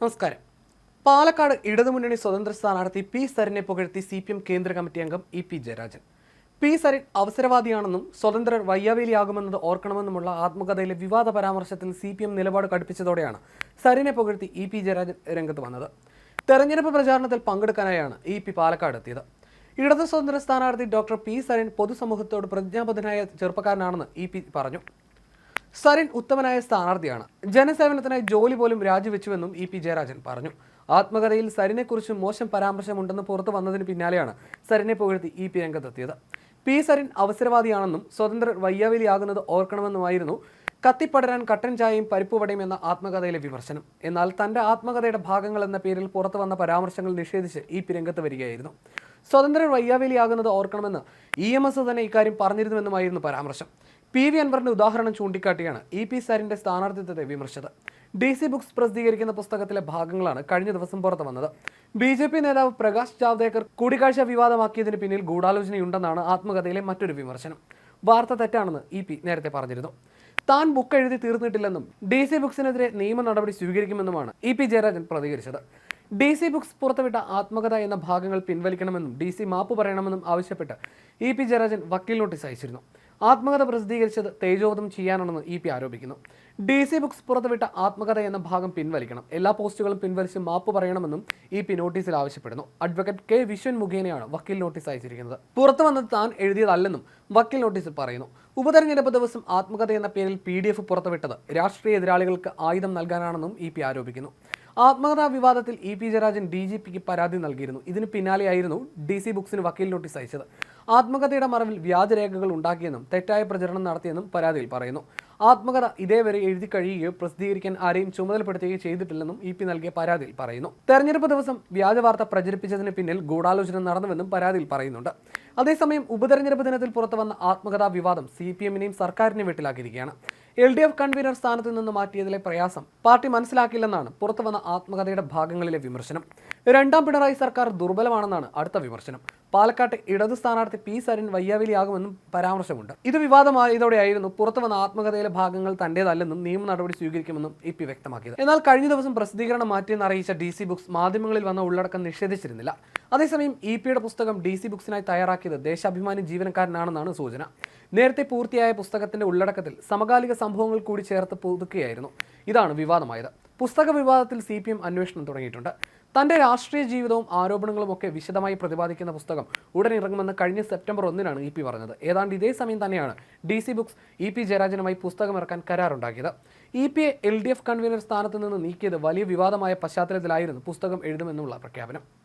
നമസ്കാരം. പാലക്കാട് ഇടതുമുന്നണി സ്വതന്ത്ര സ്ഥാനാർത്ഥി പി സരിനെ പുകഴ്ത്തി സി പി എം കേന്ദ്ര കമ്മിറ്റി അംഗം E P Jayarajan. P Sarin അവസരവാദിയാണെന്നും സ്വതന്ത്രർ വയ്യാവേലിയാകുമെന്നത് ഓർക്കണമെന്നുമുള്ള ആത്മകഥയിലെ വിവാദ പരാമർശത്തിൽ സി പി എം നിലപാട് കടുപ്പിച്ചതോടെയാണ് സരിനെ പുകഴ്ത്തി ഇ പി ജയരാജൻ രംഗത്ത് വന്നത്. തെരഞ്ഞെടുപ്പ് പ്രചാരണത്തിൽ പങ്കെടുക്കാനായാണ് ഇ പി പാലക്കാട് എത്തിയത്. ഇടതു സ്വതന്ത്ര സ്ഥാനാർത്ഥി ഡോക്ടർ പി സരിൻ പൊതുസമൂഹത്തോട് പ്രതിജ്ഞാബദ്ധനായ ചെറുപ്പക്കാരനാണെന്ന് ഇ പി പറഞ്ഞു. സരിൻ ഉത്തമനായ സ്ഥാനാർത്ഥിയാണ്. ജനസേവനത്തിനായി ജോലി പോലും രാജിവെച്ചുവെന്നും ഇ പി ജയരാജൻ പറഞ്ഞു. ആത്മകഥയിൽ സരിനെക്കുറിച്ച് മോശം പരാമർശമുണ്ടെന്ന് പുറത്തു വന്നതിന് പിന്നാലെയാണ് സരിനെ പുകഴ്ത്തി ഇ പി രംഗത്തെത്തിയത്. പി സരിൻ അവസരവാദിയാണെന്നും സ്വതന്ത്രർ വയ്യാവേലിയാകുന്നത് ഓർക്കണമെന്നുമായിരുന്നു കത്തിപ്പടരാൻ കട്ടൻ ചായയും പരിപ്പുവടയും എന്ന ആത്മകഥയിലെ വിമർശനം. എന്നാൽ തന്റെ ആത്മകഥയുടെ ഭാഗങ്ങൾ എന്ന പേരിൽ പുറത്തു വന്ന പരാമർശങ്ങൾ നിഷേധിച്ച് ഈ രംഗത്ത് വരികയായിരുന്നു. സ്വതന്ത്രർ വയ്യാവേലിയാകുന്നത് ഓർക്കണമെന്ന് ഇ എം എസ് തന്നെ ഇക്കാര്യം പറഞ്ഞിരുന്നുവെന്നുമായിരുന്നു പരാമർശം. പി വി അൻവറിന്റെ ഉദാഹരണം ചൂണ്ടിക്കാട്ടിയാണ് ഇ പി സാരിന്റെ സ്ഥാനാർത്ഥിത്വത്തെ വിമർശിച്ചത്. ഡി സി ബുക്സ് പ്രസിദ്ധീകരിക്കുന്ന പുസ്തകത്തിലെ ഭാഗങ്ങളാണ് കഴിഞ്ഞ ദിവസം പുറത്തു വന്നത്. ബി ജെ പി നേതാവ് പ്രകാശ് ജാവ്ദേക്കർ കൂടിക്കാഴ്ച വിവാദമാക്കിയതിന് പിന്നിൽ ഗൂഢാലോചനയുണ്ടെന്നാണ് ആത്മകഥയിലെ മറ്റൊരു വിമർശനം. വാർത്ത തെറ്റാണെന്ന് ഇ പി നേരത്തെ പറഞ്ഞിരുന്നു. താൻ ബുക്ക് എഴുതി തീർന്നിട്ടില്ലെന്നും ഡി സി ബുക്സിനെതിരെ നിയമ നടപടി സ്വീകരിക്കുമെന്നുമാണ് ഇ പി ജയരാജൻ പ്രതികരിച്ചത്. ഡി സി ബുക്സ് പുറത്തുവിട്ട ആത്മകഥ എന്ന ഭാഗങ്ങൾ പിൻവലിക്കണമെന്നും ഡി സി മാപ്പ് പറയണമെന്നും ആവശ്യപ്പെട്ട് ഇ പി ജയരാജൻ വക്കീൽ നോട്ടീസ് അയച്ചിരുന്നു. ആത്മകഥ പ്രസിദ്ധീകരിച്ചത് തേജോവധം ചെയ്യാനാണെന്ന് ഇ പി ആരോപിക്കുന്നു. ഡി സി ബുക്സ് പുറത്തുവിട്ട ആത്മകഥ എന്ന ഭാഗം പിൻവലിക്കണം. എല്ലാ പോസ്റ്റുകളും പിൻവലിച്ച് മാപ്പ് പറയണമെന്നും ഇ പി നോട്ടീസിൽ ആവശ്യപ്പെടുന്നു. അഡ്വക്കേറ്റ് കെ വിശ്വൻ മുഖേനയാണ് വക്കീൽ നോട്ടീസ് അയച്ചിരിക്കുന്നത്. പുറത്തു വന്നത് താൻ എഴുതിയതല്ലെന്നും വക്കീൽ നോട്ടീസിൽ പറയുന്നു. ഉപതെരഞ്ഞെടുപ്പ് ദിവസം ആത്മകഥ എന്ന പേരിൽ പി ഡി എഫ് പുറത്തുവിട്ടത് രാഷ്ട്രീയ എതിരാളികൾക്ക് ആയുധം നൽകാനാണെന്നും ഇ പി ആരോപിക്കുന്നു. ആത്മകഥാ വിവാദത്തിൽ E P Jayarajan D G പിക്ക് പരാതി നൽകിയിരുന്നു. ഇതിന് പിന്നാലെയായിരുന്നു ഡി സി ബുക്സിന് വക്കീൽ നോട്ടീസ് അയച്ചത്. ആത്മകഥയുടെ മറവിൽ വ്യാജരേഖകൾ ഉണ്ടാക്കിയെന്നും തെറ്റായ പ്രചരണം നടത്തിയെന്നും പരാതിയിൽ പറയുന്നു. ആത്മകഥ ഇതേവരെ എഴുതി കഴിയുകയോ പ്രസിദ്ധീകരിക്കാൻ ആരെയും ചുമതലപ്പെടുത്തുകയോ ചെയ്തിട്ടില്ലെന്നും ഇ പി നൽകിയ പരാതിയിൽ പറയുന്നു. തെരഞ്ഞെടുപ്പ് ദിവസം വ്യാജ വാർത്ത പ്രചരിപ്പിച്ചതിന് പിന്നിൽ ഗൂഢാലോചന നടന്നുവെന്നും പരാതിയിൽ പറയുന്നുണ്ട്. അതേസമയം ഉപതെരഞ്ഞെടുപ്പ് ദിനത്തിൽ പുറത്തു വന്ന ആത്മകഥാ വിവാദം സി പി എമ്മിനെയും സർക്കാരിനെയും വെട്ടിലാക്കിയിരിക്കുകയാണ്. എൽ ഡി എഫ് കൺവീനർ സ്ഥാനത്ത് നിന്ന് മാറ്റിയതിലെ പ്രയാസം പാർട്ടി മനസ്സിലാക്കില്ലെന്നാണ് പുറത്തു വന്ന ആത്മകഥയുടെ ഭാഗങ്ങളിലെ വിമർശനം. രണ്ടാം പിണറായി സർക്കാർ ദുർബലമാണെന്നാണ് അടുത്ത വിമർശനം. പാലക്കാട്ടെ ഇടത് സ്ഥാനാർത്ഥി പി സരിൻ വയ്യാവിലിയാകുമെന്നും പരാമർശമുണ്ട്. ഇത് വിവാദമായതോടെയായിരുന്നു പുറത്തു വന്ന ആത്മകഥയിലെ ഭാഗങ്ങൾ തന്റേതല്ലെന്നും നിയമ നടപടി സ്വീകരിക്കുമെന്നും ഇ പി വ്യക്തമാക്കിയത്. എന്നാൽ കഴിഞ്ഞ ദിവസം പ്രസിദ്ധീകരണം മാറ്റിയെന്ന് അറിയിച്ച ഡി സി ബുക്സ് മാധ്യമങ്ങളിൽ വന്ന ഉള്ളടക്കം നിഷേധിച്ചിരുന്നില്ല. അതേസമയം ഇ പിയുടെ പുസ്തകം ഡി സി ബുക്സിനായി തയ്യാറാക്കിയത് ദേശാഭിമാനി ജീവനക്കാരനാണെന്നാണ് സൂചന. നേരത്തെ പൂർത്തിയായ പുസ്തകത്തിന്റെ ഉള്ളടക്കത്തിൽ സമകാലിക സംഭവങ്ങൾ കൂടി ചേർത്ത് പുതുക്കുകയായിരുന്നു. ഇതാണ് വിവാദമായത്. പുസ്തക വിവാദത്തിൽ സി പി എം അന്വേഷണം തുടങ്ങിയിട്ടുണ്ട്. തന്റെ രാഷ്ട്രീയ ജീവിതവും ആരോപണങ്ങളും ഒക്കെ വിശദമായി പ്രതിപാദിക്കുന്ന പുസ്തകം ഉടൻ ഇറങ്ങുമെന്ന് കഴിഞ്ഞ സെപ്റ്റംബർ ഒന്നിനാണ് ഇ പി പറഞ്ഞത്. ഏതാണ്ട് ഇതേ സമയം തന്നെയാണ് D C Books E P ജയരാജനുമായി പുസ്തകം ഇറക്കാൻ കരാറുണ്ടാക്കിയത്. E A L D F convener സ്ഥാനത്ത് നിന്ന് നീക്കിയത് വലിയ വിവാദമായ പശ്ചാത്തലത്തിലായിരുന്നു പുസ്തകം എഴുതുമെന്നുള്ള പ്രഖ്യാപനം.